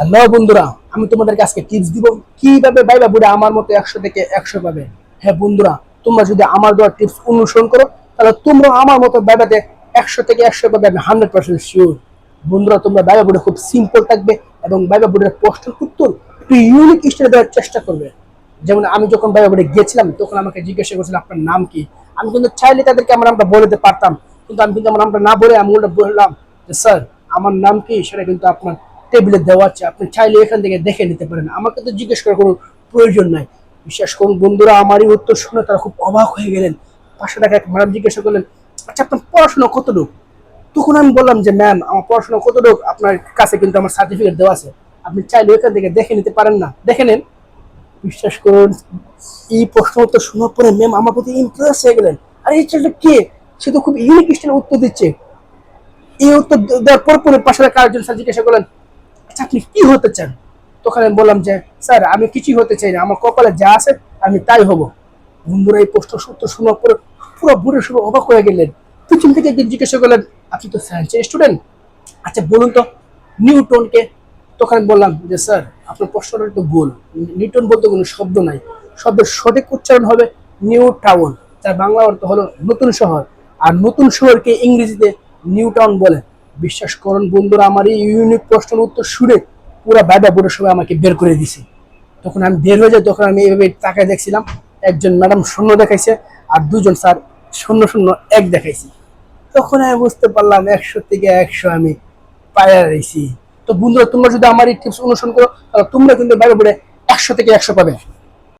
Hello বন্ধুরা, আমি তোমাদেরকে আজকে টিপস দিব কীভাবে বাইবা বুড়ে আমার মতো একশো থেকে একশো পাবে। হ্যাঁ বন্ধুরা, তোমরা যদি আমার দেওয়া টিপস অনুসরণ করো, তাহলে তোমরা আমার মতো বাইবাতে একশো থেকে একশো পাবে, আমি হান্ড্রেড পার্সেন্ট শিওর বন্ধুরা, তোমরা বাইবা বুড়ে খুব সিম্পল থাকবে এবং বাইবা বুড়ের প্রশ্নের উত্তর একটু ইউনিক স্টাইলে দেওয়ার চেষ্টা করবে। যেমন আমি যখন বাইবা বুড়ে গেছিলাম, তখন আমাকে জিজ্ঞাসা করছিল, আপনার নাম কি? আমি কিন্তু চাইলে তাদেরকে আমার নামটা বলে দিতে পারতাম, কিন্তু আমি কিন্তু আমার নামটা না বলে আমি ওটা বললাম যে, স্যার, আমার নাম কি? সেটা কিন্তু আপনার টেবিলে দেওয়া আছে, আপনি চাইলে এখান থেকে দেখে নিতে পারেন। আমাকে তো জিজ্ঞেস করার কোনো প্রয়োজন নাই। বিশ্বাস করুন বন্ধুরা, আমারই উত্তর শুনে তারা খুব অবাক হয়ে গেলেন। পাঁচশো টাকা এক ম্যাডাম জিজ্ঞাসা করলেন আচ্ছা আপনার পড়াশোনা কতটুকু? তখন আমি বললাম যে, ম্যাম, আমার পড়াশোনা কতটুকু? আপনার কাছে কিন্তু আমার সার্টিফিকেট দেওয়া আছে। আপনি চাইলে এখান থেকে দেখে নিতে পারেন না। দেখে নেন। বিশ্বাস করুন, এই প্রশ্ন উত্তর শোনার পরে ম্যাম আমার প্রতি ইমপ্রেস হয়ে গেলেন। আর, এই ছেলেটা কে? সে তো খুব ইউনিক স্টাইলে উত্তর দিচ্ছে। এই উত্তর দেওয়ার পর পরে পাশে আরেকজন স্যার জিজ্ঞাসা করলেন আচ্ছা আপনি কি হতে চান? তখন আমি বললাম যে, স্যার, আমি কিছুই হতে চাই না। আমার কপালে যা আছে, আমি তাই হব। বন্ধুরা, এই প্রশ্ন সত্য শোনার পরে পুরো বুড়ো শুরু অবাক হয়ে গেলেন। পিছন থেকে একদিন জিজ্ঞাসা করলেন, আপনি তো সায়েন্সের স্টুডেন্ট আচ্ছা বলুন তো। নিউটনকে তখন বললাম যে, স্যার, আপনার প্রশ্নটা একটু ভুল। নিউটন বলতে কোনো শব্দ নাই। শব্দের সঠিক উচ্চারণ হবে নিউ টাউন যার বাংলা অর্থ হলো নতুন শহর। আর নতুন শহরকে ইংরেজিতে নিউ টাউন বলে। বিশ্বাস করুন বন্ধুরা, আমার এই ইউনিক প্রশ্নের উত্তর শুনে পুরো বাইবা বুড়ো সবাই আমাকে বের করে দিছে। তখন আমি বের হয়ে যাই, তখন আমি এইভাবে তাকায় দেখছিলাম, একজন ম্যাডাম শূন্য দেখাইছে আর দুজন স্যার শূন্য শূন্য এক দেখাইছে। তখন আমি বুঝতে পারলাম একশো থেকে একশো আমি পায়া রয়েছি। তো বন্ধুরা, তোমরা যদি আমার এই টিপস অনুসরণ করো, তাহলে তোমরা কিন্তু বাইরে পড়ে একশো থেকে একশো পাবে।